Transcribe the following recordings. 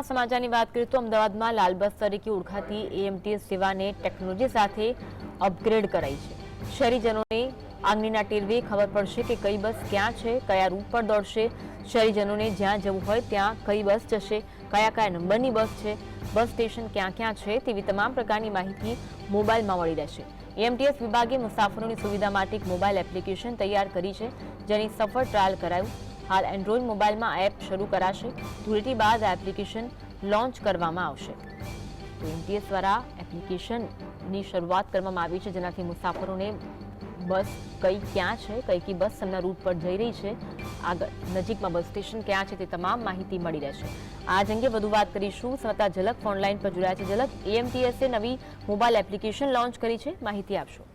સમાચારની વાત કરીએ તો અમદાવાદમાં લાલ બસ તરીકે ઓળખાતી એએમટીએસ સેવાને ટેકનોલોજી સાથે અપગ્રેડ કરાઈ છે. શહેરીજનોને આંગળીના ટેરવે ખબર પડશે કે કઈ બસ ક્યાં છે, કયા રૂટ પર દોડશે. શહેરીજનોને જ્યાં જવું હોય ત્યાં કઈ બસ જશે, કયા કયા નંબરની બસ છે, બસ સ્ટેશન ક્યાં ક્યાં છે તેવી તમામ પ્રકારની માહિતી મોબાઈલમાં મળી રહેશે. એએમટીએસ વિભાગે મુસાફરોની સુવિધા માટે એક મોબાઈલ એપ્લિકેશન તૈયાર કરી છે, જેની સફળ ટ્રાયલ કરાયું હાલ એન્ડ્રોઈડ મોબાઈલમાં એપ શરૂ કરાશે. ધૂળેટી બાદ એપ્લિકેશન લોન્ચ કરવામાં આવશે. તો એમટીએસ દ્વારા એપ્લિકેશનની શરૂઆત કરવામાં આવી છે, જેનાથી મુસાફરોને બસ કઈ ક્યાં છે, કઈ કઈ બસ તેમના રૂટ પર જઈ રહી છે, આગળ નજીકમાં બસ સ્ટેશન ક્યાં છે તે તમામ માહિતી મળી રહેશે. આજ અંગે વધુ વાત કરીશું. સંવાદદાતા ઝલક ફોનલાઈન પર જોડાયા છે. ઝલક, એએમટીએસે નવી મોબાઈલ એપ્લિકેશન લોન્ચ કરી છે. માહિતી આપશો.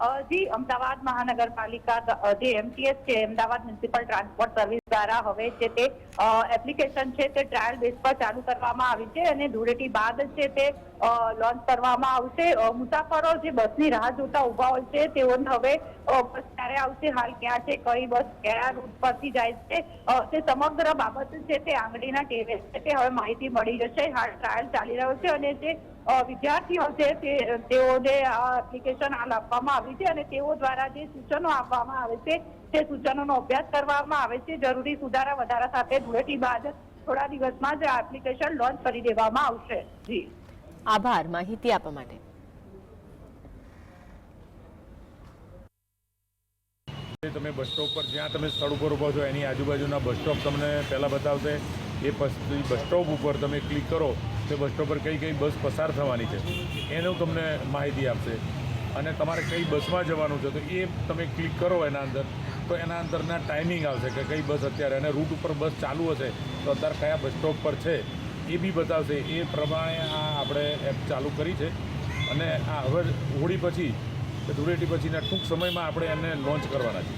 જી અમદાવાદ મહાનગરપાલિકા જે એમટીએસ છે, અમદાવાદ મ્યુનિસિપલ ટ્રાન્સપોર્ટ સર્વિસ દ્વારા હવે જે તે એપ્લિકેશન છે તે ટ્રાયલ બેઝ પર ચાલુ કરવામાં આવી છે અને ધૂળેટી બાદ છે તે લોન્ચ કરવામાં આવશે. મુસાફરો જે બસની રાહ જોતા ઊભા હોય છે, તેઓને હવે બસ ક્યારે આવશે, હાલ ક્યાં છે, કઈ બસ કયા રૂટ પરથી જાય છે તે સમગ્ર બાબત છે તે આંગળીના ટેવે છે તે હવે માહિતી મળી જશે. હાલ ટ્રાયલ ચાલી રહ્યો છે અને જે વિદ્યાર્થીઓ છે તે તેઓને આ એપ્લિકેશન હાલ આપવામાં આવી છે અને તેઓ દ્વારા જે સૂચનો આપવામાં આવે છે તે સૂચનોનો અભ્યાસ કરવામાં આવે છે. જરૂરી સુધારા વધારા સાથે ધૂળેટી બાદ થોડા દિવસમાં જ આ એપ્લિકેશન લોન્ચ કરી દેવામાં આવશે. જી. આભાર. માહિતી આપવા માટે. તમે બસ સ્ટોપ પર જ્યાં તમે સ્થળ ઉપર ઊભો છો એની આજુબાજુના બસ સ્ટોપ તમને પહેલાં બતાવશે. એ પછી બસ સ્ટોપ ઉપર તમે ક્લિક કરો, તો બસ સ્ટોપ પર કઈ કઈ બસ પસાર થવાની છે. એનું તમને માહિતી આપશે. અને તમારે કઈ બસમાં જવાનું છે, તો એ તમે ક્લિક કરો એના અંદર, તો એના અંદરના ટાઈમિંગ આવશે કે કઈ બસ અત્યારે, અને રૂટ ઉપર બસ ચાલુ હશે, તો અત્યારે કયા બસ સ્ટોપ પર છે, એ બી બતાવશે. એ પ્રમાણે આ આપણે એપ ચાલુ કરી છે. અને આ હવે હોળી પછી ધૂળેટી પછીના ટૂંક સમયમાં આપણે એને લોન્ચ કરવાના છીએ.